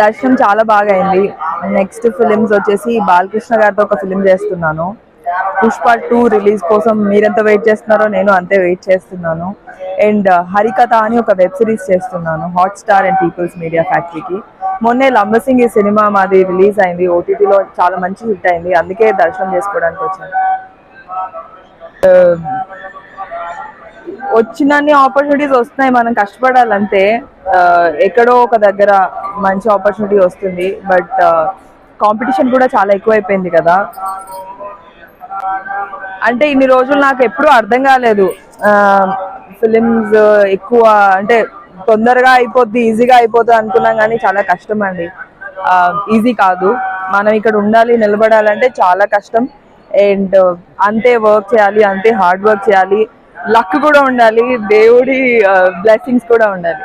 దర్శనం చాలా బాగా అయింది నెక్స్ట్ ఫిలిమ్స్ వచ్చేసి బాలకృష్ణ గారితో ఒక ఫిలిం చేస్తున్నాను. పుష్ప టూ రిలీజ్ కోసం మీరెంత వెయిట్ చేస్తున్నారో నేను అంతే వెయిట్ చేస్తున్నాను. అండ్ uh, హరికథ అని ఒక వెబ్ సిరీస్ చేస్తున్నాను Hotstar and peoples media ఫ్యాక్టరీకి మొన్నే లంబసింగ్ ఈ సినిమా మాది రిలీజ్ అయింది ఓటీటీలో చాలా మంచి హిట్ అయింది అందుకే దర్శనం చేసుకోవడానికి వచ్చాను. Um, వచ్చినన్ని ఆపర్చునిటీస్ వస్తున్నాయి మనం కష్టపడాలంటే uh, ఎక్కడో ఒక దగ్గర మంచి ఆపర్చునిటీ వస్తుంది. బట్ కాంపిటీషన్ uh, కూడా చాలా ఎక్కువైపోయింది కదా. అంటే ఇన్ని రోజులు నాకు ఎప్పుడూ అర్థం కాలేదు. ఫిలిమ్స్ ఎక్కువ అంటే తొందరగా అయిపోద్ది ఈజీగా అయిపోతుంది అనుకున్నాం కానీ చాలా కష్టం అండి. ఈజీ కాదు. మనం ఇక్కడ ఉండాలి నిలబడాలంటే చాలా కష్టం. అండ్ అంతే వర్క్ చేయాలి అంతే హార్డ్ వర్క్ చేయాలి. లక్ కూడా ఉండాలి దేవుడి బ్లెస్సింగ్స్ కూడా ఉండాలి.